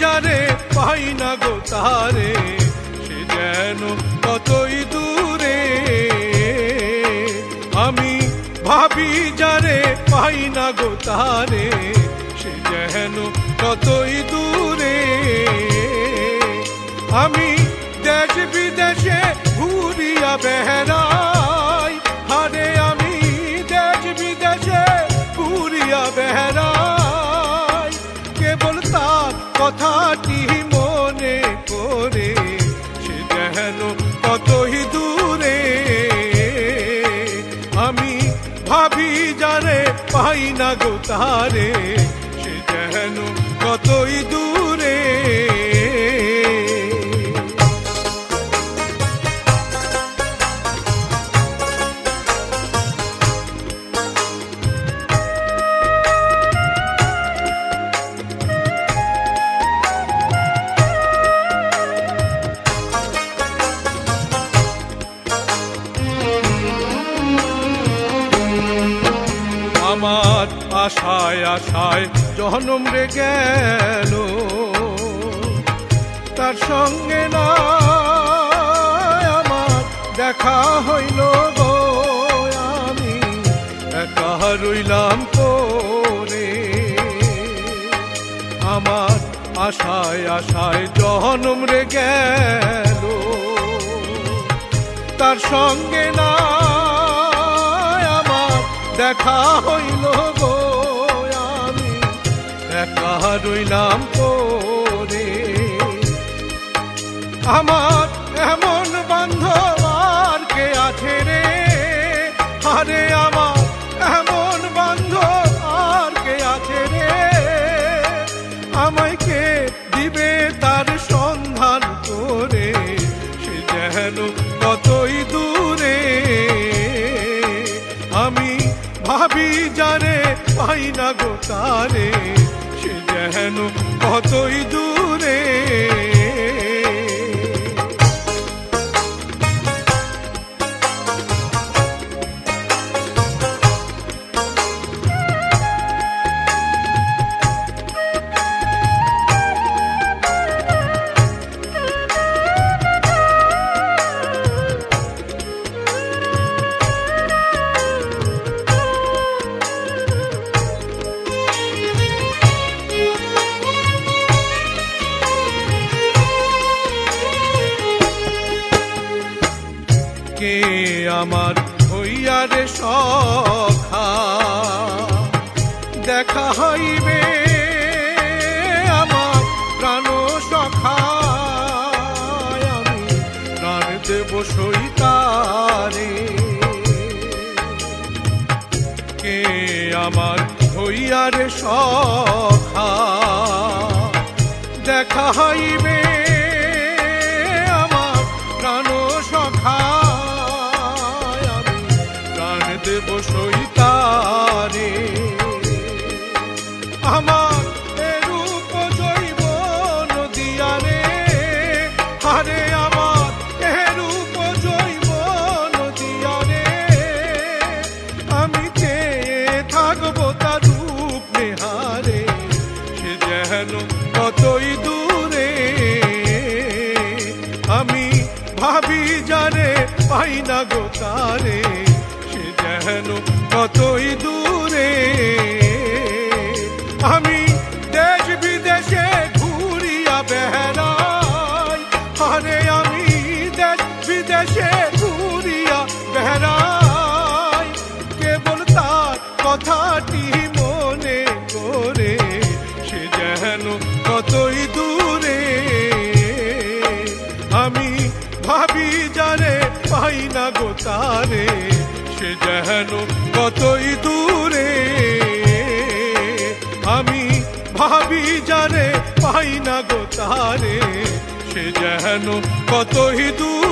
যারে পাই না গো তারে সে যেন কতই দূরে। আমি ভাবি যারে পাই না গো তারে সে যেন কতই দূরে। আমি দেশ বিদেশে ঘুরিয়া বেহরা গো তারে সে যেন কতই দূরে আশায় আশায় জনম রে গেল। তার সঙ্গে না আমার দেখা হইল গো, আমি একা রইলাম পরে। আমার আশায় আশায় জনম রে গেল। তার সঙ্গে না আমার দেখা হইল গো একা রইলাম পরে। আমার এমন বান্ধব আর কে আছে রে? আরে আমার এমন বান্ধব আর কে আছে রে? আমায় কে দিবে তার সন্ধান করে? সে যেন কতই দূরে। আমি ভাবি যারে পাই না গো তারে। যেন কতই দূরে কে আমার হইয়ারে সখা। দেখা হইবে আমার প্রাণ সখা। আমি প্রাণ দেব সইতারে কে আমার হইয়ারে সখা? দেখা হইবে কতই দূরে আমি দেশ বিদেশে ঘুরিয়া বেহরাই আরে আমি দেশ বিদেশে ঘুরিয়া বেহরাই কেবল তার কথাটি মনে করে সে যেন কতই দূরে। আমি ভাবি যারে পাই না গো তারে। সে যেন কতই দূরে, আমি ভাবি জানে পাই না গো তারে, সে যেন কতই দূরে।